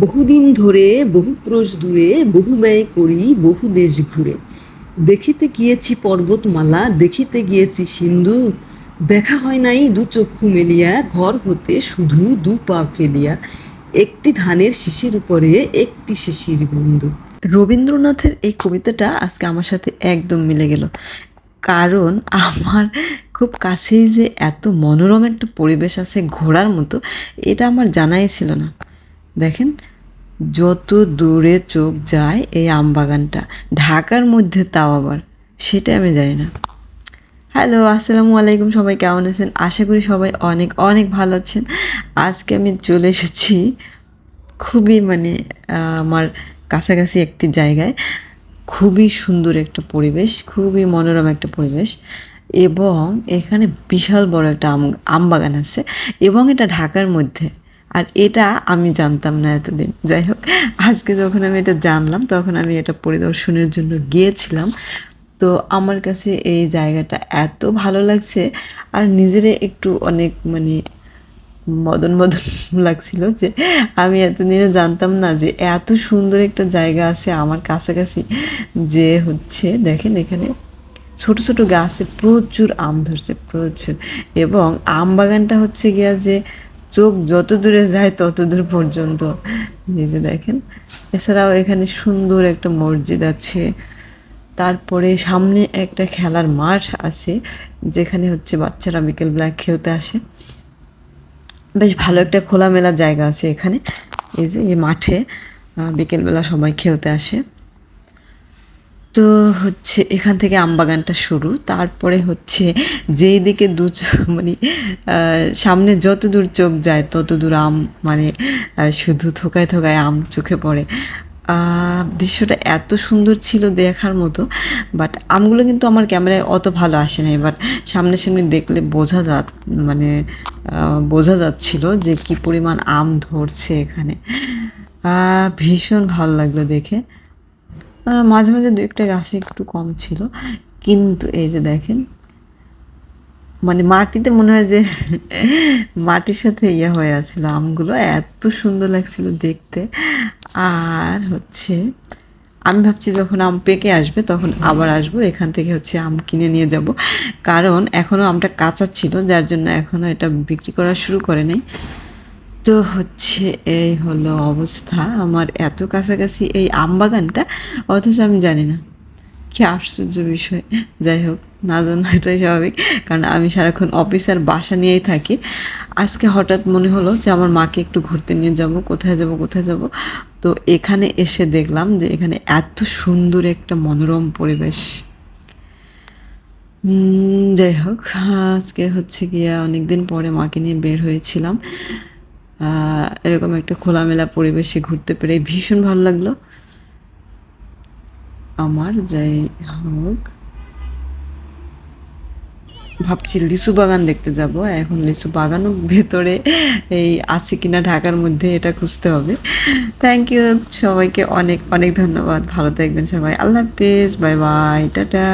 বহুদিন ধরে, বহু ক্রোশ দূরে, বহু ব্যয় করি, বহু দেশ ঘুরে। দেখিতে গিয়েছি পর্বতমালা, দেখিতে গিয়েছি সিন্ধু। দেখা হয় নাই দু চক্ষু মেলিয়া, ঘর হতে শুধু দু পা ফেলিয়া। একটি ধানের শিশির উপরে, একটি শিশির বিন্দু। রবীন্দ্রনাথের এই কবিতাটা আজকে আমার সাথে একদম মিলে গেল। কারণ আমার খুব কাছেই যে এত মনোরম একটা পরিবেশ আছে ঘোরার মতো, এটা আমার জানাই ছিল না। দেখেন, যত দূরে চোখ যায় এই আম বাগানটা ঢাকার মধ্যে তাও আবার সেটা আমি জানি না। হ্যালো, আসসালামু আলাইকুম, সবাই কেমন আছেন? আশা করি সবাই অনেক অনেক ভালো আছেন। আজকে আমি চলে এসেছি খুবই মানে আমার কাছাকাছি একটি জায়গায়। খুবই সুন্দর একটা পরিবেশ, খুবই মনোরম একটা পরিবেশ এবং এখানে বিশাল বড় একটা আম বাগান আছে এবং এটা ঢাকার মধ্যে। আর এটা আমি জানতাম না এতদিন। যাই হোক, আজকে যখন আমি এটা জানলাম, তখন আমি এটা পরিদর্শনের জন্য গিয়েছিলাম। তো আমার কাছে এই জায়গাটা এত ভালো লাগছে আর নিজেরে একটু অনেক মানে মদন মদন লাগছিল যে আমি এতদিনে জানতাম না যে এত সুন্দর একটা জায়গা আছে আমার কাছাকাছি যে হচ্ছে দেখেন এখানে ছোট ছোট গাছে প্রচুর আম ধরছে, প্রচুর। এবং আম বাগানটা হচ্ছে গিয়া যে চোখ যত দূরে যায় তত দূর পর্যন্ত। নিজে দেখেন, এছাড়াও এখানে সুন্দর একটা মসজিদ আছে। তারপরে সামনে একটা খেলার মাঠ আছে, যেখানে হচ্ছে বাচ্চারা বিকেলবেলা খেলতে আসে। বেশ ভালো একটা খোলামেলা জায়গা আছে এখানে। এই যে এই মাঠে বিকেলবেলা সবাই খেলতে আসে। তো হচ্ছে এখান থেকে আমবাগানটা শুরু। তারপরে হচ্ছে যেই দিকে দু মানে সামনে যত দূর চোখ যায় তত দূর আম মানে শুধু থোকায় থোকায় আম চোখে পড়ে। দৃশ্যটা এত সুন্দর ছিল দেখার মতো, বাট আমগুলো কিন্তু আমার ক্যামেরায় অত ভালো আসে নাই। বাট সামনাসামনি দেখলে বোঝা যা মানে বোঝা যাচ্ছিল যে কি পরিমাণ আম ধরছে এখানে। ভীষণ ভালো লাগল দেখে। মাঝে মাঝে দু একটা গাছে একটু কম ছিল। কিন্তু এই যে দেখেন মানে মাটিতে মনে হয় যে মাটির সাথে ইয়ে হয়ে আছিল আমগুলো, এত সুন্দর লাগছিল দেখতে। আর হচ্ছে, আমি ভাবছি যখন আম পেকে আসবে তখন আবার আসব, এখান থেকে হচ্ছে আম কিনে নিয়ে যাব। কারণ এখনও আমটা কাঁচা ছিল, যার জন্য এখনও এটা বিক্রি করা শুরু করে নাই তো হচ্ছে, এই হলো অবস্থা। আমার এত কাছাকাছি এই আম বাগানটা অথচ আমি জানি না। কি আশ্চর্য বিষয়। যাই হোক, না জানা এটাই স্বাভাবিক, কারণ আমি সারাক্ষণ অফিস আর বাসা নিয়েই থাকি। আজকে হঠাৎ মনে হলো যে আমার মাকে একটু ঘুরতে নিয়ে যাব, কোথায় যাব কোথায় যাব। তো এখানে এসে দেখলাম যে এখানে এত সুন্দর একটা মনোরম পরিবেশ। যাই হোক, আজকে হচ্ছে গিয়া অনেকদিন পরে মাকে নিয়ে বের হয়েছিলাম। এরকম একটা খোলামেলা পরিবেশে ঘুরতে পেরে ভীষণ ভালো লাগল। আমার যাই হোক। ভাবছি লিচু বাগান দেখতে যাব। এখন লিচু বাগানও ভেতরে এই আছে কিনা ঢাকার মধ্যে এটা খুঁজতে হবে। থ্যাংক ইউ সবাইকে অনেক অনেক ধন্যবাদ। ভালো থাকবেন সবাই। আল্লাহ হাফেজ। Bye bye tata.